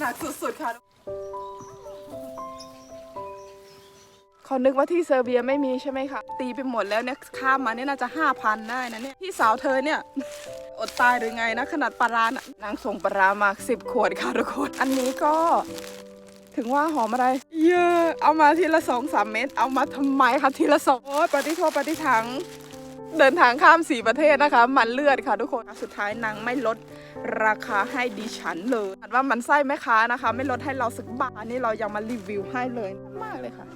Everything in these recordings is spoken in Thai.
หนักสุดๆค่ะเขานึกว่าที่เซอร์เบียไม่มีใช่ไหมคะตีไปหมดแล้วเนี่ยข้ามมาเนี่ยน่าจะห้าพันได้นะเนี่ยพี่สาวเธอเนี่ยอดตายหรือไงนะ ขนาดปลาร้านนางส่งปลาร้ามาสิบขวดค่ะทุกคนอันนี้ก็ถึงว่าหอมอะไร เยอะ เอามาทีละสองสามเม็ด เอามาทำไมคะทีละสองโอ้ปฏิโทษปฏิถัง เดินทางข้ามสี่ประเทศนะคะ มันเลือดค่ะทุกคนสุดท้ายนางไม่ลดราคาให้ดิฉันเลยว่ามันไส้แม่ค้านะคะ ไม่ลดให้เราสักบาทนี่เรายังมารีวิวให้เลยมากเลยค่ะ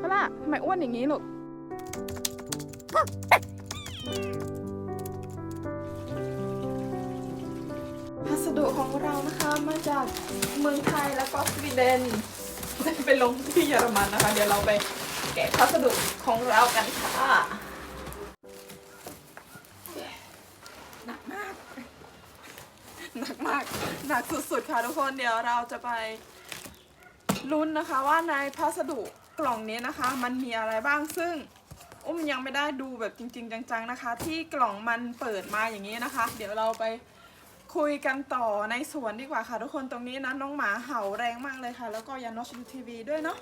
พล่ะทำไมอ้วนอย่างนี้ลูกพัสดุของเรานะคะมาจากเมืองไทยแล้วก็สวีเดนไปลงที่เยอรมันนะคะ เดี๋ยวเราไปแกะพัสดุของเรากันค่ะหนักมาก หนักมาก หนักสุดๆค่ะทุกคนเดี๋ยวเราจะไปลุ้นนะคะว่าในพัสดุกล่องนี้นะคะ มันมีอะไรบ้างซึ่งอุ้มยังไม่ได้ดูแบบจริง ๆ จัง ๆนะคะ ที่กล่องมันเปิดมาอย่างนี้นะคะ เดี๋ยวเราไปคุยกันต่อในสวนดีกว่าค่ะ ทุกคนตรงนี้นะน้องหมาเห่าแรงมากเลยค่ะ แล้วก็ยานอชดูทีวีด้วยเนาะ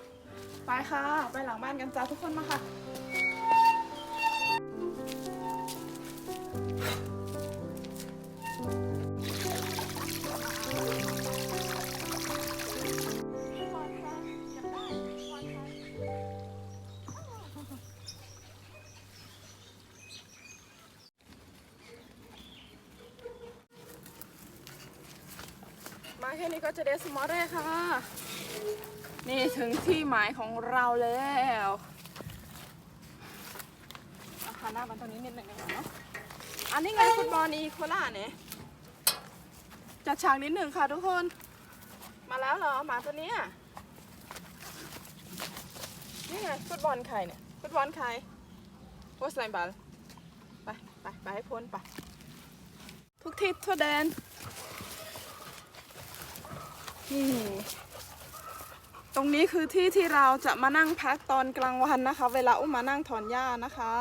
ไปค่ะ ไปหลังบ้านกันจ้าทุกคนมาค่ะ แค่นี้ก็จะเดสมอลได้ค่ะ นี่ถึงที่หมายของเราแล้วอาขาหน้ามันตรงนี้นิดหนึ่งก่อนเนาะอันนี้ไงฟุตบอลอีโคล่าเนี่ยจัดฉากนิดหนึ่งค่ะทุกคน มาแล้วเหรอหมาตัวนี้นี่ไงฟุตบอลใครเนี่ยฟุตบอลใครวอสไลน์บอลไปไปไปให้พ้นไปทุกทิศทั่วแดน นี่ ตรงนี้คือที่ที่เราจะมานั่งพักตอนกลางวันนะคะ เวลาอุ้มมานั่งถอนหญ้านะคะ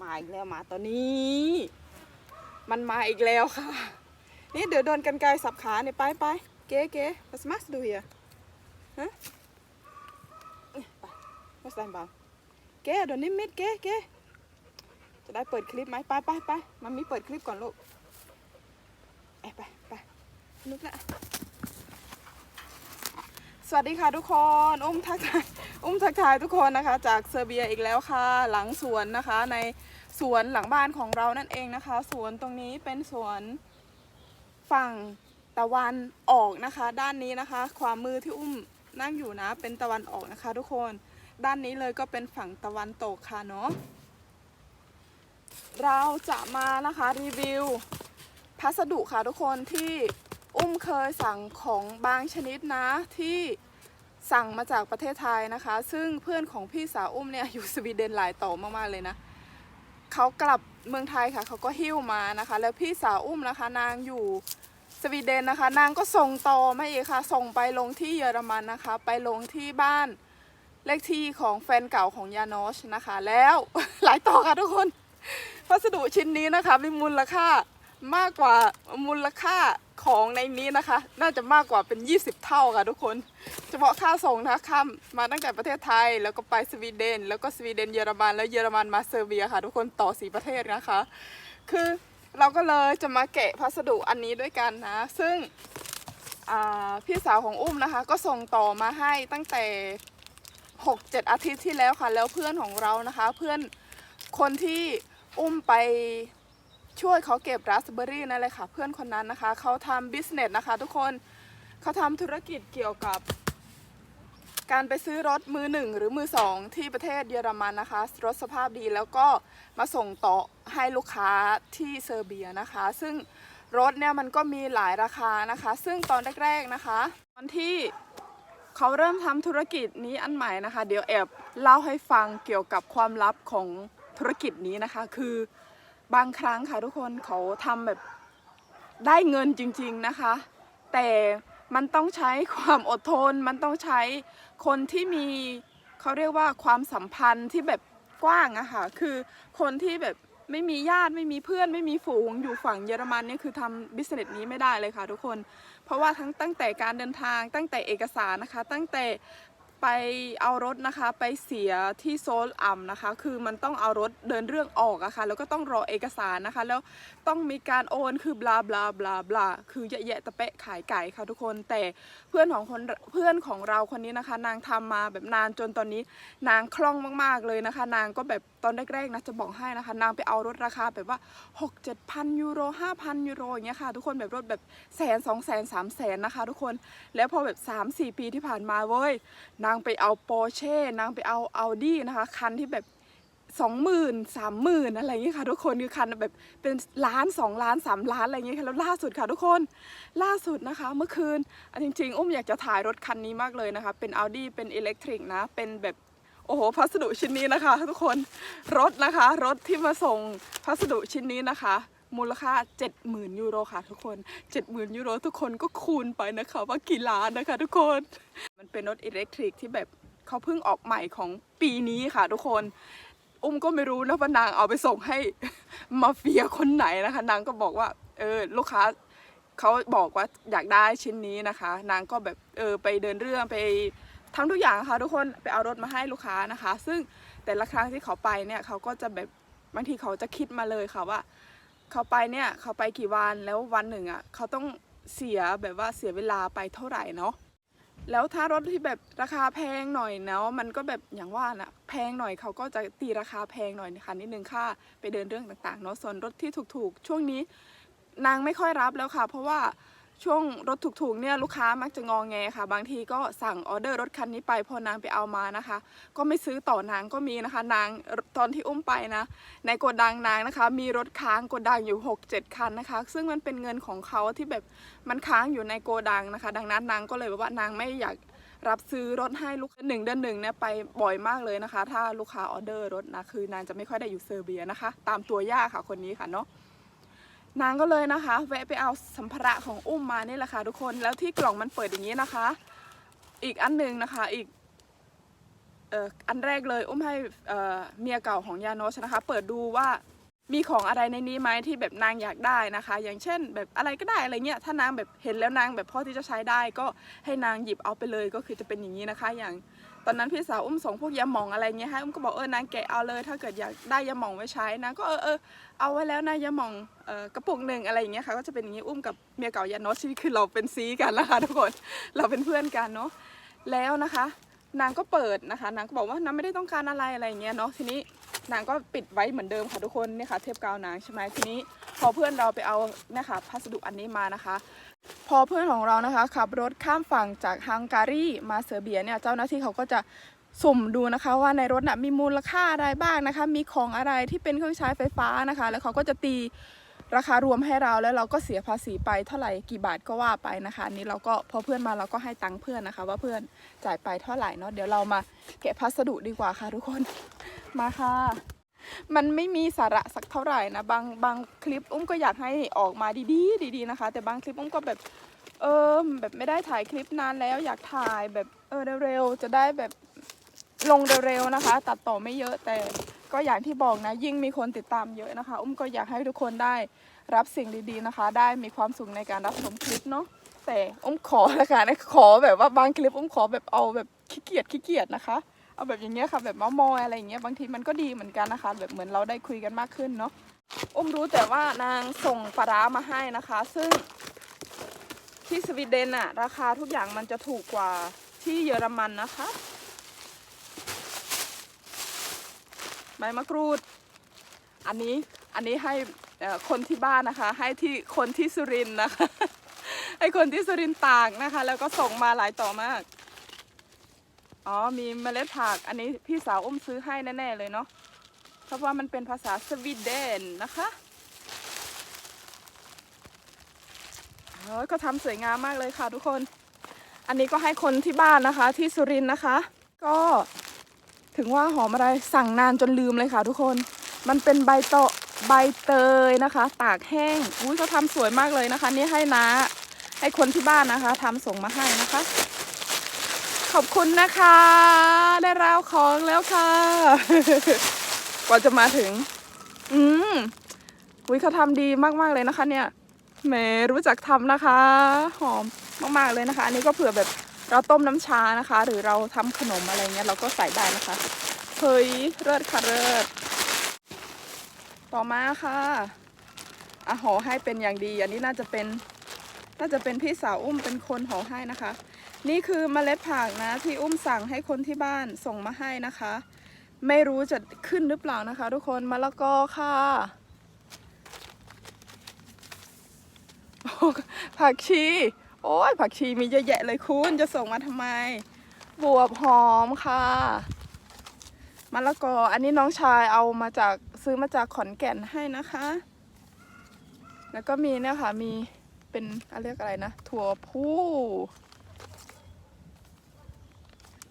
มาอีกแล้วมาตัวนี้ มันมาอีกแล้วค่ะ นี่เดี๋ยวโดนกันไกลสับขาเนี่ยไปไปเก๋เก๋ was machst du hier ฮะนี่ไป was dein Ball เก๋เดี๋ยวนี้มิดเก๋เก๋จะได้เปิดคลิปไหมไปไปไปมันมีเปิดคลิปก่อนลูกเอ้ยไปไปนุกละ สวัสดีค่ะทุกคนอุ้มทักทายอุ้มทักทายทุกคนนะคะ จากเซอร์เบียอีกแล้วค่ะ หลังสวนนะคะ ในสวนหลังบ้านของเรานั่นเองนะคะ สวนตรงนี้เป็นสวนฝั่งตะวันออกนะคะ ด้านนี้นะคะ ความมือที่อุ้มนั่งอยู่นะ เป็นตะวันออกนะคะ ทุกคนด้านนี้เลยก็เป็นฝั่งตะวันตกค่ะเนาะเราจะมานะคะรีวิวพัสดุค่ะทุกคนที่ อุ้มเคยสั่งของบางชนิดนะที่สั่งมาจากประเทศไทยนะคะ ซึ่งเพื่อนของพี่สาวอุ้มเนี่ยอยู่สวีเดนหลายต่อมากๆเลยนะเขากลับเมืองไทยค่ะเขาก็หิ้วมานะคะ แล้วพี่สาวอุ้มนะคะ นางอยู่สวีเดนนะคะ นางก็ส่งต่อมาอีกค่ะ ส่งไปลงที่เยอรมันนะคะ ไปลงที่บ้านเลขที่ของแฟนเก่าของยานอชนะคะ แล้วหลายต่อค่ะทุกคน พัสดุชิ้นนี้นะคะมีมูลค่า มากกว่ามูลค่าของในนี้นะคะ น่าจะมากกว่าเป็น 20 เท่าค่ะทุกคน เฉพาะค่าส่งนะคะข้ามมาตั้งแต่ประเทศไทย แล้วก็ไปสวีเดน แล้วก็สวีเดนเยอรมันแล้วเยอรมันมาเซอร์เบียค่ะ ทุกคนต่อสีประเทศนะคะ คือเราก็เลยจะมาแกะพัสดุอันนี้ด้วยกันนะ ซึ่งพี่สาวของอุ้มนะคะ ก็ส่งต่อมาให้ตั้งแต่ 6-7 อาทิตย์ที่แล้วค่ะ แล้วเพื่อนของเรานะคะ เพื่อนคนที่อุ้มไป ช่วยเขาเก็บราสเบอร์รี่นั่นเลยค่ะ เพื่อนคนนั้นนะคะ เขาทำบิสเนสนะคะ ทุกคนเขาทำธุรกิจเกี่ยวกับ การไปซื้อรถมือหนึ่งหรือมือสองที่ประเทศเยอรมันนะคะ รถสภาพดีแล้วก็มาส่งต่อให้ลูกค้าที่เซอร์เบียนะคะ ซึ่งรถเนี่ยมันก็มีหลายราคานะคะ ซึ่งตอนแรกๆนะคะตอนที่เขาเริ่มทำธุรกิจนี้อันใหม่นะคะ เดี๋ยวแอบเล่าให้ฟังเกี่ยวกับความลับของธุรกิจนี้นะคะ คือ บางครั้งค่ะทุกคนเขาทำแบบได้เงินจริงๆนะคะ แต่มันต้องใช้ความอดทน มันต้องใช้คนที่มีเขาเรียกว่าความสัมพันธ์ที่แบบกว้างอะค่ะ คือคนที่แบบไม่มีญาติไม่มีเพื่อนไม่มีฝูงอยู่ฝั่งเยอรมันนี่คือทำบิสเนสนี้ไม่ได้เลยค่ะทุกคน เพราะว่าทั้งตั้งแต่การเดินทางตั้งแต่เอกสารนะคะ ตั้งแต่ ไปเอารถนะคะไปเสียที่โซลอัมนะคะ คือมันต้องเอารถเดินเรื่องออกอะค่ะแล้วก็ต้องรอเอกสารนะคะ แล้วต้องมีการโอนคือบลาบลาบลาบลาคือเยอะแยะตะเปะขายไก่ค่ะทุกคนแต่เพื่อนของคนเพื่อนของเราคนนี้นะคะ นางทำมาแบบนานจนตอนนี้นางคล่องมากๆเลยนะคะ นางก็แบบตอนแรกๆนะจะบอกให้นะคะ นางไปเอารถราคาแบบว่า 6 7พันยูโร5,000ยูโรอย่างเงี้ยค่ะทุกคนแบบรถแบบแสนสองแสนสามแสนนะคะ ทุกคนแล้วพอแบบ 3-4 ปีที่ผ่านมาเว้ยนางางไปเอาโปเช่นางไปเอาอาดี้นะคะคันที่แบบสองหมื่นสามหมื่นอะไรอย่างเงี้ยค่ะทุกคนคือคันแบบเป็นล้านสองล้านสามล้านอะไรอย่างเงี้ยค่ะแล้วล่าสุดค่ะทุกคนล่าสุดนะคะ เมื่อคืนอะจริงๆอุ้มอยากจะถ่ายรถคันนี้มากเลยนะคะ เป็น Audi เป็นอิเล็กทริกนะ เป็นแบบโอ้โหพัสดุชิ้นนี้นะคะ ทุกคนรถนะคะ รถที่มาส่งพัสดุชิ้นนี้นะคะ มูลค่า 70,000 ยูโรค่ะทุกคน 70,000 ยูโรทุกคนก็คูณไปนะคะ ว่ากี่ล้านนะคะทุกคน มันเป็นรถอิเล็กทริกที่แบบเขาเพิ่งออกใหม่ของปีนี้ค่ะทุกคน อุ้มก็ไม่รู้นะว่านางเอาไปส่งให้มาเฟียคนไหนนะคะ นางก็บอกว่าเออลูกค้าเขาบอกว่าอยากได้ชิ้นนี้นะคะ นางก็แบบเออไปเดินเรื่องไปทำทุกอย่างค่ะทุกคนไปเอารถมาให้ลูกค้านะคะ ซึ่งแต่ละครั้งที่เขาไปเนี่ยเขาก็จะแบบบางทีเขาจะคิดมาเลยค่ะว่า เขาไปเนี่ยเขาไปกี่วันแล้ววันหนึ่งอะเขาต้องเสียแบบว่าเสียเวลาไปเท่าไหร่เนาะแล้วถ้ารถที่แบบราคาแพงหน่อยเนาะมันก็แบบอย่างว่าน่ะแพงหน่อยเขาก็จะตีราคาแพงหน่อยนะคะนิดนึงค่าไปเดินเรื่องต่างๆเนาะส่วนรถที่ถูกๆ ช่วงนี้นางไม่ค่อยรับแล้วค่ะ เพราะว่า ช่วงรถถูกๆเนี่ยลูกค้ามักจะงองแงค่ะ บางทีก็สั่งออเดอร์รถคันนี้ไปพอนางไปเอามานะคะ ก็ไม่ซื้อต่อนางก็มีนะคะ นางตอนที่อุ้มไปนะ ในโกดังนางนะคะ มีรถค้างโกดังอยู่ 6 7 คันนะคะ ซึ่งมันเป็นเงินของเขาที่แบบมันค้างอยู่ในโกดังนะคะ ดังนั้นนางก็เลยแบบว่านางไม่อยากรับซื้อรถให้ลูกหนึ่งเดือนหนึ่งเนี่ยไปบ่อยมากเลยนะคะ ถ้าลูกค้าออเดอร์รถนะคือนางจะไม่ค่อยได้อยู่เซอร์เบียนะคะ ตามตัวย่าค่ะคนนี้ค่ะเนาะ นางก็เลยนะคะ แวะไปเอาสัมภาระของอุ้มมานี่แหละค่ะทุกคนแล้วที่กล่องมันเปิดอย่างนี้นะคะ อีกอันหนึ่งนะคะอีกเอ่ออันแรกเลยอุ้มให้เอ่อเมียเก่าของยาโนชนะคะ เปิดดูว่ามีของอะไรในนี้ไหมที่แบบนางอยากได้นะคะ อย่างเช่นแบบอะไรก็ได้อะไรเงี้ยถ้านางแบบเห็นแล้วนางแบบพอที่จะใช้ได้ก็ให้นางหยิบเอาไปเลยก็คือจะเป็นอย่างนี้นะคะ อย่าง ตอนนั้นพี่สาวอุ้มส่งพวกยาหมองอะไรเงี้ยให้อุ้มก็บอกเออนางแกะเอาเลย ถ้าเกิดอยากได้ยาหมองไว้ใช้นางก็เออเออเอาไว้แล้วนะยาหมองเอ่อกระปุกหนึ่งอะไรอย่างเงี้ยค่ะก็จะเป็นอย่างงี้อุ้มกับเมียเก่ายาโนชที่คือเราเป็นซีกันนะคะทุกคนเราเป็นเพื่อนกันเนาะแล้วนะคะ นางก็เปิดนะคะ นางก็บอกว่านางไม่ได้ต้องการอะไรอะไรอย่างเงี้ยเนาะทีนี้นางก็ปิดไว้เหมือนเดิมค่ะทุกคนเนี่ยค่ะเทปกาวนางใช่ไหมทีนี้พอเพื่อนเราไปเอาเนี่ยค่ะพัสดุอันนี้มานะคะ พอเพื่อนของเรานะคะขับรถข้ามฝั่งจากฮังการีมาเซอร์เบียเนี่ยเจ้าหน้าที่เขาก็จะสุ่มดูนะคะว่าในรถน่ะมีมูลค่าอะไรบ้างนะคะ มีของอะไรที่เป็นเครื่องใช้ไฟฟ้านะคะ แล้วเขาก็จะตีราคารวมให้เราแล้วเราก็เสียภาษีไปเท่าไหร่กี่บาทก็ว่าไปนะคะนนี้เราก็พอเพื่อนมาเราก็ให้ตังค์เพื่อนนะคะ ว่าเพื่อนจ่ายไปเท่าไหร่เนาะเดี๋ยวเรามาแกะพัสดุดีกว่าค่ะทุกคนมาค่ะ มันไม่มีสาระสักเท่าไหร่นะบางบางคลิปอุ้มก็อยากให้ออกมาดีๆ ดีๆนะคะ แต่บางคลิปอุ้มก็แบบเออแบบไม่ได้ถ่ายคลิปนานแล้วอยากถ่ายแบบเออเร็วๆจะได้แบบลงเร็วๆนะคะ ตัดต่อไม่เยอะแต่ก็อย่างที่บอกนะ ยิ่งมีคนติดตามเยอะนะคะ อุ้มก็อยากให้ทุกคนได้รับสิ่งดีๆนะคะ ได้มีความสุขในการรับชมคลิปเนาะแต่อุ้มขอละกันขอแบบว่าบางคลิปอุ้มขอแบบเอาแบบขี้เกียจขี้เกียจนะคะ เอาแบบอย่างเงี้ยค่ะแบบเมามอยอะไรอย่างเงี้ยบางทีมันก็ดีเหมือนกันนะคะ แบบเหมือนเราได้คุยกันมากขึ้นเนาะอุ้มรู้แต่ว่านางส่งปลาร้ามาให้นะคะ ซึ่งที่สวีเดนอะราคาทุกอย่างมันจะถูกกว่าที่เยอรมันนะคะใบมะกรูด อันนี้อันนี้ให้คนที่บ้านนะคะ ให้ที่คนที่สุรินนะคะ ให้คนที่สุรินทร์ตากนะคะ แล้วก็ส่งมาหลายต่อมาก อ๋อมีเมล็ดผักอันนี้พี่สาวอุ้มซื้อให้แน่ๆเลยเนาะเพราะว่ามันเป็นภาษาสวีเดนนะคะโอ้ยก็ทำสวยงามมากเลยค่ะทุกคน อันนี้ก็ให้คนที่บ้านนะคะ ที่สุรินทร์นะคะ ก็ถึงว่าหอมอะไรสั่งนานจนลืมเลยค่ะทุกคน มันเป็นใบโตะใบเตยนะคะ ตากแห้งอุ้ยเขาทำสวยมากเลยนะคะ นี่ให้นะให้คนที่บ้านนะคะทำส่งมาให้นะคะ ขอบคุณนะคะ ได้ราวของแล้วค่ะ กว่าจะมาถึง อืมมวิเขาทำดีมากๆเลยนะคะ เนี่ยแหมรู้จักทำนะคะ หอมมากๆเลยนะคะ อันนี้ก็เผื่อแบบเราต้มน้ำชานะคะ หรือเราทำขนมอะไรเงี้ยเราก็ใส่ได้นะคะเฮ้ยเลิศค่ะเลิศต่อมาค่ะอะห่อให้เป็นอย่างดี อันนี้น่าจะเป็น น่าจะเป็นพี่สาวอุ้มเป็นคนห่อให้นะคะ นี่คือเมล็ดผักนะ ที่อุ้มสั่งให้คนที่บ้านส่งมาให้นะคะ ไม่รู้จะขึ้นหรือเปล่านะคะ ทุกคนมะละกอค่ะผักชี โอ้ยผักชีมีเยอะแยะเลยคุณจะส่งมาทำไม บวบหอมค่ะมะละกออันนี้น้องชายเอามาจากซื้อมาจากขอนแก่นให้นะคะ แล้วก็มีเนี่ยค่ะมีเป็นอะไรเรียกอะไรนะ ถั่วผู้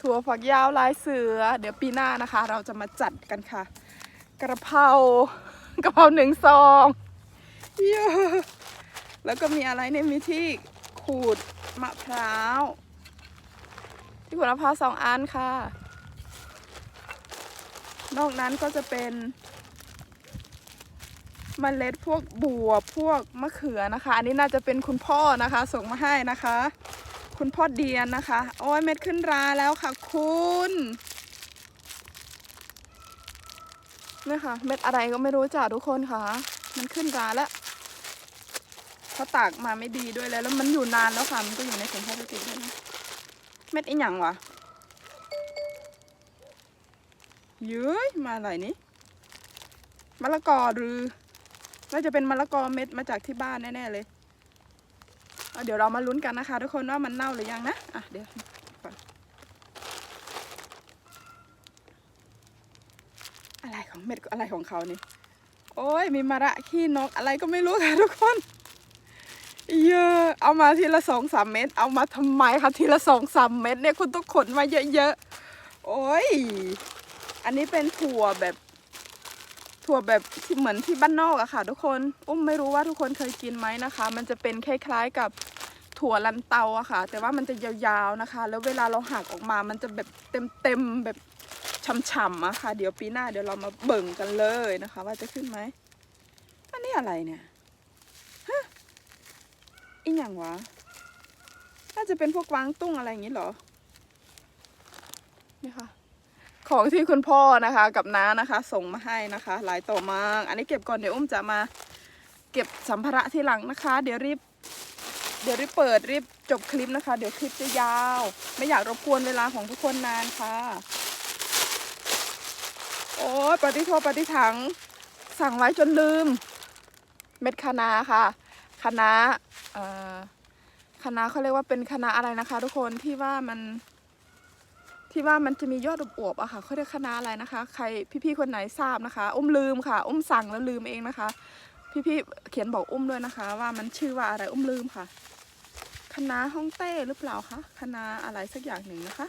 ถั่วฝักยาวลายเสือ เดี๋ยวปีหน้านะคะ เราจะมาจัดกันค่ะ กระเพรากระเพราหนึ่งซองเยอะแล้วก็มีอะไรเนี่ยมีที่ขูดมะพร้าว ที่ขูดมะพร้าวสองอันค่ะ นอกนั้นก็จะเป็นมเมล็ดพวกบัวพวกมะเขือนะคะ อันนี้น่าจะเป็นคุณพ่อนะคะ ส่งมาให้นะคะ คุณพ่อเดียนนะคะ โอ้ยเม็ดขึ้นราแล้วค่ะ คุณนี่ค่ะ เม็ดอะไรก็ไม่รู้จ้ะทุกคนค่ะ มันขึ้นราแล้วเขาตากมาไม่ดีด้วยแล้ว แล้วมันอยู่นานแล้วค่ะ มันก็อยู่ในถุงพลาสติกด้วยนะเม็ดอีหยังวะเย้ยมาอะไรนี่มะละกอหรือน่าจะเป็นมะละกอเม็ดมาจากที่บ้านแน่ๆเลย เดี๋ยวเรามาลุ้นกันนะคะ ทุกคนว่ามันเน่าหรือยังนะอะเดี๋ยวอะไรของเม็ดอะไรของเขานี่ โอ้ยมีมะระขี้นกอะไรก็ไม่รู้ค่ะทุกคนเยอะเอามาทีละสองสามเม็ดเอามาทำไมคะทีละสองสามเม็ดเนี่ยคุณต้องขนมาเยอะๆโอ้ยอันนี้เป็นถั่วแบบ ถั่วแบบที่เหมือนที่บ้านนอกอะค่ะ ทุกคนอุ้มไม่รู้ว่าทุกคนเคยกินไหมนะคะ มันจะเป็นคล้ายๆกับถั่วลันเตาอะค่ะ แต่ว่ามันจะยาวๆนะคะ แล้วเวลาเราหักออกมามันจะแบบเต็มๆแบบฉ่ำๆอะค่ะ เดี๋ยวปีหน้าเดี๋ยวเรามาเบิ่งกันเลยนะคะ ว่าจะขึ้นไหมอันนี้อะไรเนี่ยฮะอีหยังวะน่าจะเป็นพวกกวางตุ้งอะไรอย่างนี้เหรอนี่ค่ะ ของที่คุณพ่อนะคะกับน้านะคะ ส่งมาให้นะคะ หลายต่อมากอันนี้เก็บก่อนเดี๋ยวอุ้มจะมาเก็บสัมภาระทีหลังนะคะ เดี๋ยวรีบ เดี๋ยวรีบเปิดรีบจบคลิปนะคะ เดี๋ยวคลิปจะยาว ไม่อยากรบกวนเวลาของทุกคนนานค่ะ โอ้ยปฏิโทปฏิถัง สั่งไว้จนลืม เม็ดคะนาค่ะคะนาเอ่อคะนาเขาเรียกว่าเป็นคะนาอะไรนะคะ ทุกคนที่ว่ามัน ที่ว่ามันจะมียอดอวบๆอะค่ะเขาเรียกคณะอะไรนะคะ ใครพี่ๆคนไหนทราบนะคะอุ้มลืมค่ะ อุ้มสั่งแล้วลืมเองนะคะ พี่ๆเขียนบอกอุ้มด้วยนะคะ ว่ามันชื่อว่าอะไรอุ้มลืมค่ะคณะฮ่องเต้หรือเปล่าคะคณะอะไรสักอย่างหนึ่งนะคะ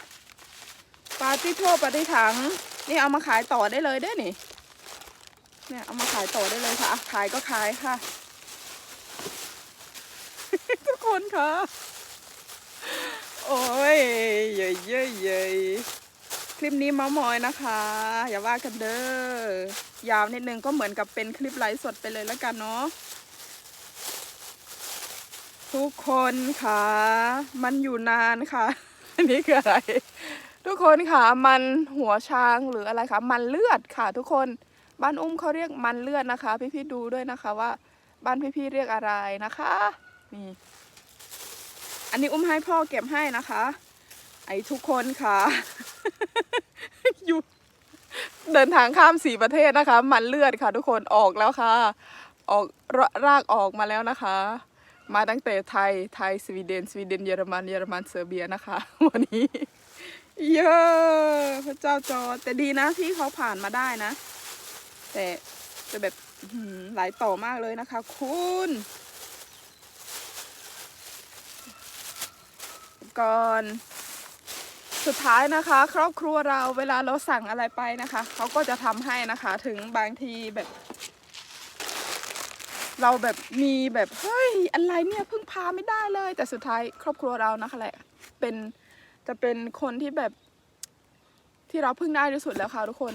ปาตี้ทั่วปาตี้ถังนี่เอามาขายต่อได้เลยได้อนี่เนี่ยเอามาขายต่อได้เลยค่ะอะขายก็ขายค่ะ ทุกคนค่ะ โอ้ยเย้ยเย้ยเย้ยคลิปนี้เมาส์มอยนะคะ อย่าว่ากันเด้อยาวนิดนึงก็เหมือนกับเป็นคลิปไลฟ์สดไปเลยแล้วกันเนาะทุกคนค่ะ มันอยู่นานค่ะ อันนี้คืออะไร ทุกคนค่ะ มันหัวช้างหรืออะไรคะมันเลือดค่ะ ทุกคนบ้านอุ้มเขาเรียกมันเลือดนะคะ พี่ๆดูด้วยนะคะว่า บ้านพี่ๆเรียกอะไรนะคะ นี่ อันนี้อุ้มให้พ่อเก็บให้นะคะ ไอ้ทุกคนค่ะ อยู่เดินทางข้ามสี่ประเทศนะคะ มันเลือดค่ะ ทุกคนออกแล้วค่ะ ออกรรากออกมาแล้วนะคะ มาตั้งแต่ไทยไทยสวีเดนสวีเดนเยอรมันเยอรมันเซอร์เบียนะคะ วันนี้เยอะพระเจ้าจอแต่ดีนะที่เขาผ่านมาได้นะ แต่แต่แบบหลายต่อมากเลยนะคะ คุณ ก่อน สุดท้ายนะคะ ครอบครัวเราเวลาเราสั่งอะไรไปนะคะ เขาก็จะทำให้นะคะ ถึงบางทีแบบ เราแบบมีแบบเฮ้ยอะไรเนี่ยพึ่งพาไม่ได้เลย แต่สุดท้ายครอบครัวเรานะคะแหละเป็นจะเป็นคนที่แบบที่เราพึ่งได้ที่สุดแล้วค่ะทุกคน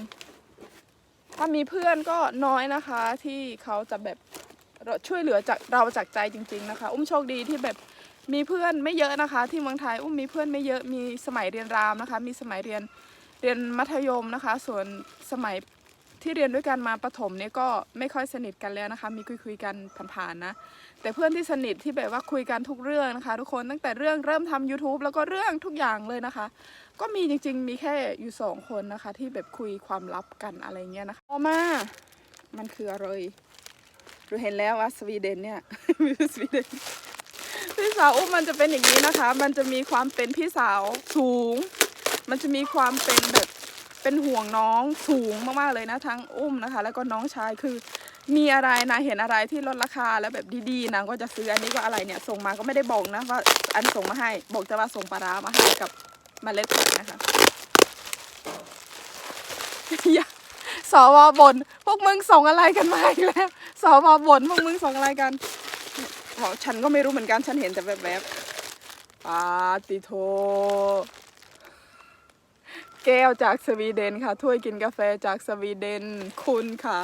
ถ้ามีเพื่อนก็น้อยนะคะที่เขาจะแบบช่วยเหลือจากเราจากใจจริง ๆ นะคะ อุ้มโชคดีที่แบบ มีเพื่อนไม่เยอะนะคะ ที่เมืองไทยอุ้มมีเพื่อนไม่เยอะมีสมัยเรียนรามนะคะ มีสมัยเรียนเรียนมัธยมนะคะ ส่วนสมัยที่เรียนด้วยกันมาประถมเนี่ยก็ไม่ค่อยสนิทกันแล้วนะคะ มีคุยคุยกันผ่านๆนะ แต่เพื่อนที่สนิทที่แบบว่าคุยกันทุกเรื่องนะคะ ทุกคนตั้งแต่เรื่องเริ่มทำ YouTube แล้วก็เรื่องทุกอย่างเลยนะคะ ก็มีจริงๆมีแค่อยู่สองคนนะคะ ที่แบบคุยความลับกันอะไรเงี้ยนะคะต่อมามันคืออะไรเราเห็นแล้วว่าสวีเดนเนี่ยสวีเดน สาวอุ้มมันจะเป็นอย่างนี้นะคะ มันจะมีความเป็นพี่สาวสูง มันจะมีความเป็นแบบเป็นห่วงน้องสูงมากๆเลยนะทั้งอุ้มนะคะ แล้วก็น้องชายคือ มีอะไรนะเห็นอะไรที่ลดราคาแล้วแบบดีๆนางก็จะซื้ออันนี้ก็อะไรเนี่ยส่งมาก็ไม่ได้บอกนะว่าอันส่งมาให้บอกแต่ว่าส่งปลาร้ามาให้กับมเมล็ดพันธุ์นะคะสวบนพวกมึงส่งอะไรกันมาอีกแล้วสวบนพวกมึงส่งอะไรกัน บอกฉันก็ไม่รู้เหมือนกันฉันเห็นแต่แบบแบบๆปาติโท แก้วจากสวีเดนค่ะ ถ้วยกินกาแฟจากสวีเดนคุณค่ะ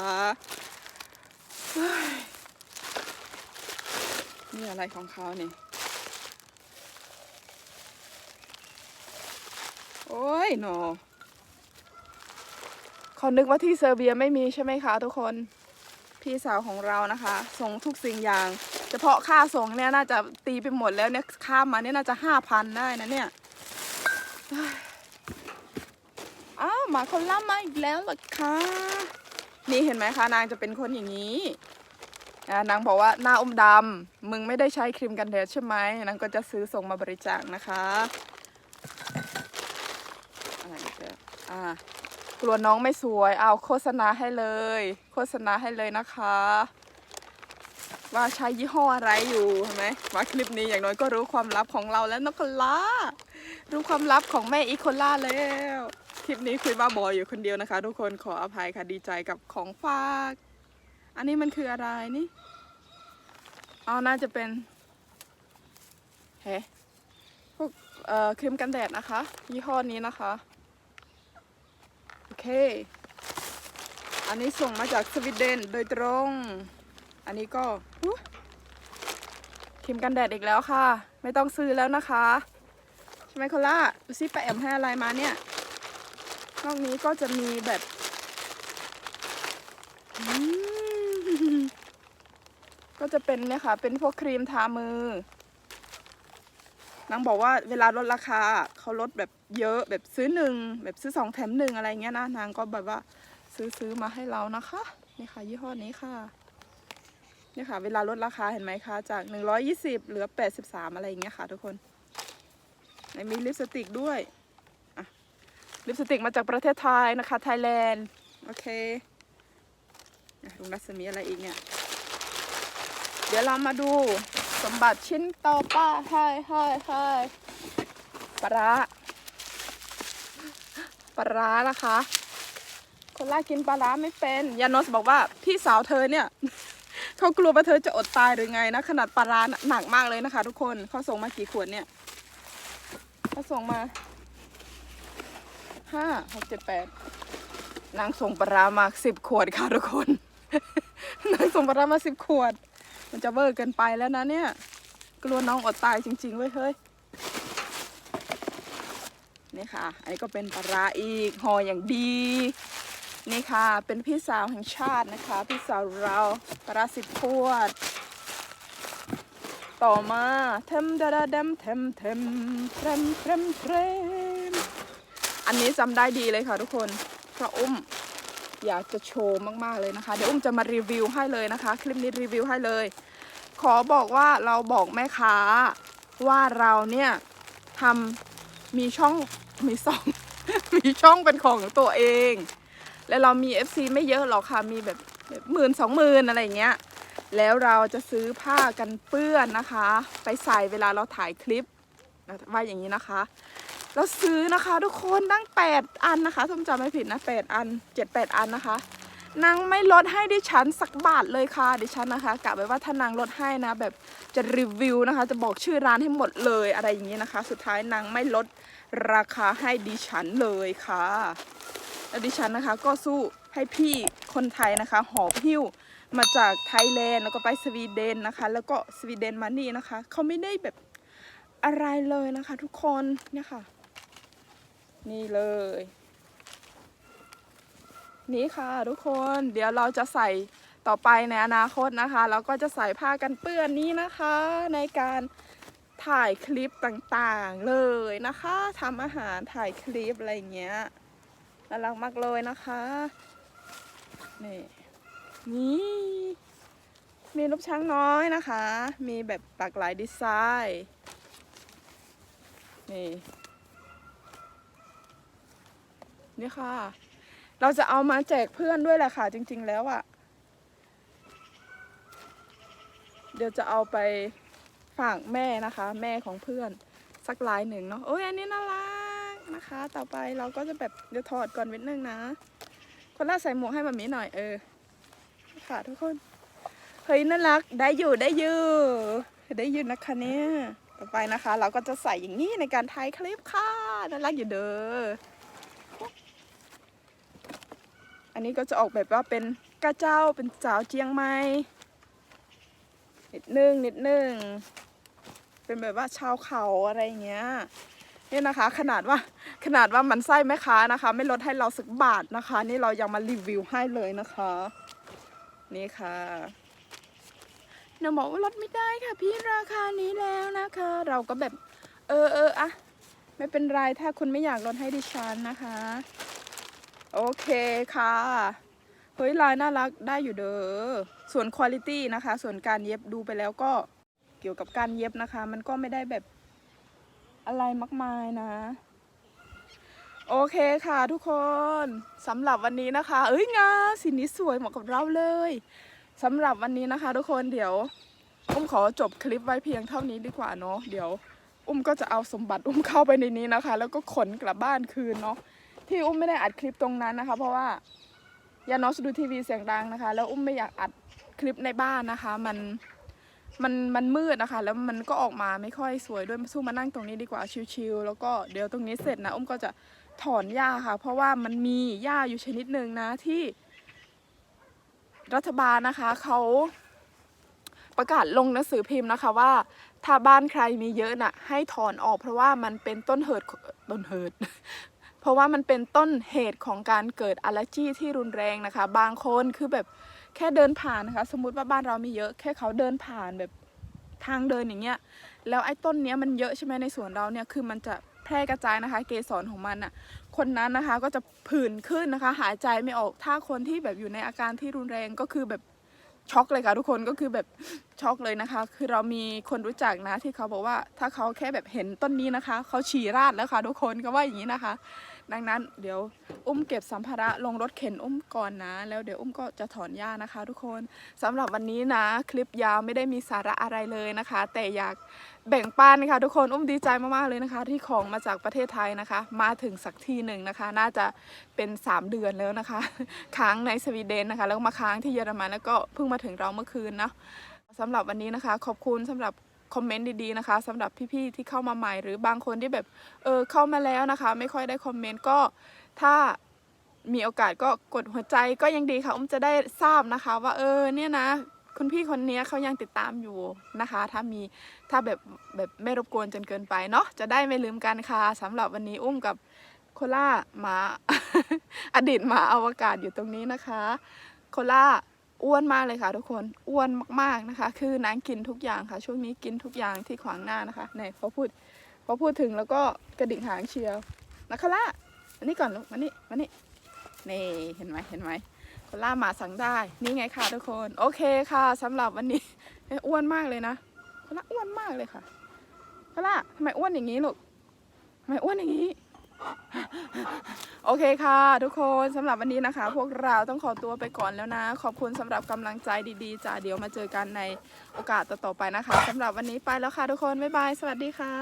เนี่อะไรของเขานี่ โอ้ยหนอเขานึกว่าที่เซอร์เบียไม่มีใช่ไหมคะทุกคน พี่สาวของเรานะคะ ส่งทุกสิ่งอย่าง ฉพาะค่าส่งเนี่ยน่าจะตีไปหมดแล้วเนี่ยข้ามมาเนี่ยน่าจะห้าพันได้นะเนี่ยอ้าวหมาคนล่ามาอีกแล้วเหรอคะนี่เห็นไหมคะนางจะเป็นคนอย่างนี้นางบอกว่าหน้าอมดำมึงไม่ได้ใช้ครีมกันแดดใช่ไหมนางก็จะซื้อส่งมาบริจาคนะคะอะไรอีกแล้วอ่ากลัวน้องไม่สวยเอาโฆษณาให้เลย โฆษณาให้เลยนะคะ ว่าใช้ยี่ห้ออะไรอยู่เห็นไหมว่าคลิปนี้อย่างน้อยก็รู้ความลับของเราแล้วนกล่ารู้ความลับของแม่อีโคล่าแล้ว คลิปนี้คุยบ้าบออยู่คนเดียวนะคะ ทุกคนขออภัยค่ะดีใจกับของฝาก อันนี้มันคืออะไรนี่อ๋อน่าจะเป็นเฮ้พวกเอ่อครีมกันแดดนะคะ ยี่ห้อนี้นะคะโอเค อันนี้ส่งมาจากสวีเดนโดยตรง อันนี้ก็ครีมกันแดดอีกแล้วค่ะ ไม่ต้องซื้อแล้วนะคะใช่ไหมโคล่าดูซิป้าแอมให้อะไรมาเนี่ย นอกนี้ก็จะมีแบบก็จะเป็นเนี่ยค่ะ เป็นพวกครีมทามือนางบอกว่าเวลาลดราคาเขาลดแบบเยอะแบบซื้อหนึ่งแบบซื้อสองแถมหนึ่งอะไรเงี้ยนะนางก็แบบว่าซื้อซื้อมาให้เรานะคะ นี่ค่ะ ยี่ห้อนี้ค่ะ นี่ค่ะ เวลาลดราคาเห็นไหมคะจาก 120 เหลือ 83 อะไรอย่างเงี้ยค่ะทุกคนไหนมีลิปสติกด้วยลิปสติกมาจากประเทศไทยนะคะไทยแลนด์โอเคลุงรัศมีอะไรอีกเนี่ย เดี๋ยวเรามาดูสมบัติชิ้นต่อป้าให้ให้ให้ปลาร้าปลาร้านะคะ คนล่ากินปลาร้าไม่เป็น ยานนสบอกว่าพี่สาวเธอเนี่ย เขากลัวว่าเธอจะอดตายหรือไงนะ ขนาดปลาร้าหนักมากเลยนะคะ ทุกคนเขาส่งมากี่ขวดเนี่ยเขาส่งมาห้าหกเจ็ดแปดนางส่งปลาร้ามาสิบขวดค่ะทุกคน นางส่งปลาร้ามาสิบขวด มันจะเวอร์เกินไปแล้วนะเนี่ย กลัวน้องอดตายจริงๆเว้ยเฮ้ยนี่ค่ะ อันนี้ก็เป็นปลาร้าอีกห่ออย่างดี นี่ค่ะ เป็นพี่สาวแห่งชาตินะคะ พี่สาวเราปร้าสิบขวด ต่อมาเทมดาดาเดมเทมเทมเทมเทมเทมอันนี้จำได้ดีเลยค่ะทุกคนพระอุ้มอยากจะโชว์มากๆเลยนะคะ เดี๋ยวอุ้มจะมารีวิวให้เลยนะคะ คลิปนี้รีวิวให้เลย ขอบอกว่าเราบอกแม่ค้าว่าเราเนี่ยทำมีช่องมีซอง มีช่องเป็นของตัวเอง และเรามี FC ไม่เยอะหรอกค่ะมีแบบหมื่นสองหมื่นอะไรอย่างเงี้ยแล้วเราจะซื้อผ้ากันเปื้อนนะคะ ไปใส่เวลาเราถ่ายคลิปว่าอย่างนี้นะคะ เราซื้อนะคะทุกคนตั้ง 8 อันนะคะถ้าผมจำไม่ผิดนะ 8 อัน 7 8 อันนะคะนางไม่ลดให้ดิฉันสักบาทเลยค่ะดิฉันนะคะกะไว้ว่าถ้านางลดให้นะ แบบจะรีวิวนะคะ จะบอกชื่อร้านให้หมดเลยอะไรอย่างนี้นะคะ สุดท้ายนางไม่ลดราคาให้ดิฉันเลยค่ะ แล้วดิฉันนะคะก็สู้ให้พี่คนไทยนะคะหอบหิ้วมาจากไทยแลนด์แล้วก็ไปสวีเดนนะคะ แล้วก็สวีเดนมานี่นะคะ เขาไม่ได้แบบอะไรเลยนะคะทุกคนเนี่ยค่ะ นี่เลย นี่ค่ะทุกคนเดี๋ยวเราจะใส่ต่อไปในอนาคตนะคะ เราก็จะใส่ผ้ากันเปื้อนนี้นะคะ ในการถ่ายคลิปต่างๆเลยนะคะทำอาหารถ่ายคลิปอะไรเงี้ย น่ารักมากเลยนะคะ นี่นี่มีรูปช้างน้อยนะคะ มีแบบหลากหลายดีไซน์ นี่ นี่ค่ะ เราจะเอามาแจกเพื่อนด้วยแหละค่ะ จริง ๆ แล้วอะ่ะ เดี๋ยวจะเอาไปฝากแม่นะคะ แม่ของเพื่อนสักลายหนึ่งเนาะโอ้ยอันนี้น่ารัก นะคะ ต่อไปเราก็จะแบบเดี๋ยวถอดก่อนนิดนึงนะ คนละใส่หมวกให้แบบนี้หน่อยเออ ค่ะทุกคน เฮ้ยน่ารัก ได้อยู่ได้อยู่ได้อยู่นะคะเนี่ยต่อไปนะคะ เราก็จะใส่อย่างนี้ในการถ่ายคลิปค่ะน่ารักอยู่เด้อ อันนี้ก็จะออกแบบว่าเป็นกระเจ้าเป็นสาวเจียงใหม่นิดนึงนิดนึง เป็นแบบว่าชาวเขาอะไรอย่างเงี้ย นี่นะคะ ขนาดว่าขนาดว่ามันไส้แม่ค้านะคะ ไม่ลดให้เราสักบาทนะคะ นี่เรายังมารีวิวให้เลยนะคะ นี่ค่ะหนูบอกว่าลดไม่ได้ค่ะ พี่ราคานี้แล้วนะคะ เราก็แบบ เออเอออะไม่เป็นไรถ้าคุณไม่อยากลดให้ดิฉันนะคะ โอเคค่ะเฮ้ยลายน่ารักได้อยู่เด้อส่วนคุณ i t y นะคะ ส่วนการเย็บดูไปแล้วก็เกี่ยวกับการเย็บนะคะ มันก็ไม่ได้แบบ อะไรมากมายนะ โอเคค่ะทุกคนสำหรับวันนี้นะคะ เอ้ยงาสีนี้สวยเหมาะกับเราเลยสำหรับวันนี้นะคะ ทุกคนเดี๋ยว อุ้มขอจบคลิปไว้เพียงเท่านี้ดีกว่าเนาะเดี๋ยว อุ้มก็จะเอาสมบัติอุ้มเข้าไปในนี้นะคะ แล้วก็ขนกลับบ้านคืนเนาะที่อุ้มไม่ได้อัดคลิปตรงนั้นนะคะ เพราะว่ายานอสดูทีวีเสียงดังนะคะ แล้วอุ้มไม่อยากอัดคลิปในบ้านนะคะ มัน มันมันมืดนะคะ แล้วมันก็ออกมาไม่ค่อยสวยด้วยสู้มานั่งตรงนี้ดีกว่าชิลๆแล้วก็เดี๋ยวตรงนี้เสร็จนะอุ้มก็จะถอนหญ้าค่ะ เพราะว่ามันมีหญ้าอยู่ชนิดหนึ่งนะที่ รัฐบาลนะคะเขาประกาศลงหนังสือพิมพ์นะคะว่า ถ้าบ้านใครมีเยอะน่ะ ให้ถอนออกเพราะว่ามันเป็นต้นเหตุต้นเหตุเพราะว่ามันเป็นต้นเหตุของการเกิดอัลเลอร์จีที่รุนแรงนะคะ บางคนคือแบบ แค่เดินผ่านนะคะ สมมุติว่าบ้านเรามีเยอะ แค่เขาเดินผ่านแบบทางเดินอย่างเงี้ย แล้วไอ้ต้นเนี้ยมันเยอะใช่ไหมในสวนเราเนี่ยคือมันจะแพร่กระจายนะคะ เกสรของมันอะ คนนั้นนะคะก็จะผื่นขึ้นนะคะ หายใจไม่ออก ถ้าคนที่แบบอยู่ในอาการที่รุนแรงก็คือแบบช็อกเลยค่ะทุกคนก็คือแบบช็อกเลยนะคะ คือเรามีคนรู้จักนะที่เขาบอกว่าถ้าเขาแค่แบบเห็นต้นนี้นะคะ เขาฉี่ราดแล้วค่ะทุกคนก็ว่าอย่างนี้นะคะ ดังนั้นเดี๋ยวอุ้มเก็บสัมภาระลงรถเข็นอุ้มก่อนนะ แล้วเดี๋ยวอุ้มก็จะถอนหญ้านะคะ ทุกคนสำหรับวันนี้นะ คลิปยาวไม่ได้มีสาระอะไรเลยนะคะ แต่อยากแบ่งปันค่ะทุกคนอุ้มดีใจมากๆเลยนะคะ ที่ของมาจากประเทศไทยนะคะ มาถึงสักทีหนึ่งนะคะ น่าจะเป็น 3 เดือนแล้วนะคะ ค้างในสวีเดนนะคะ แล้วมาค้างที่เยอรมันแล้วก็เพิ่งมาถึงเราเมื่อคืนเนาะสำหรับวันนี้นะคะ ขอบคุณสำหรับ คอมเมนต์ดีๆนะคะสำหรับพี่ๆที่เข้ามาใหม่ หรือบางคนที่แบบเออเข้ามาแล้วนะคะ ไม่ค่อยได้คอมเมนต์ก็ถ้ามีโอกาสก็กดหัวใจก็ยังดีค่ะอุ้มจะได้ทราบนะคะ ว่าเออเนี่ยนะ คุณพี่คนนี้เขายังติดตามอยู่นะคะ ถ้ามีถ้าแบบแบบไม่รบกวนจนเกินไปเนาะจะได้ไม่ลืมกันค่ะสำหรับวันนี้อุ้มกับโคล่าหมาอดีตหมาอวกาศอยู่ตรงนี้นะคะ โคล่า อ้วนมากเลยค่ะ ทุกคนอ้วนมากๆนะคะ คือนางกินทุกอย่างค่ะ ช่วงนี้กินทุกอย่างที่ขวางหน้านะคะไหนพอพูดพอพูดถึงแล้วก็กระดิ่งหางเชียวนะคาร่าอันนี้ก่อนลูกมานี่มานี่นี่เห็นไหมเห็นไหมโคล่าหมาสั่งได้นี่ไงค่ะทุกคนโอเคค่ะสำหรับวันนี้อ้ยอ้วนมากเลยนะโคล่าอ้วนมากเลยค่ะโคล่าทำไมอ้วนอย่างนี้ลูกทำไมอ้วนอย่างนี้ โอเคค่ะ ทุกคนสำหรับวันนี้นะคะ พวกเราต้องขอตัวไปก่อนแล้วนะ ขอบคุณสำหรับกำลังใจดีๆจ้าเดี๋ยวมาเจอกันในโอกาสต่อๆไปนะคะสำหรับวันนี้ไปแล้วค่ะทุกคน บ๊ายบาย สวัสดีค่ะ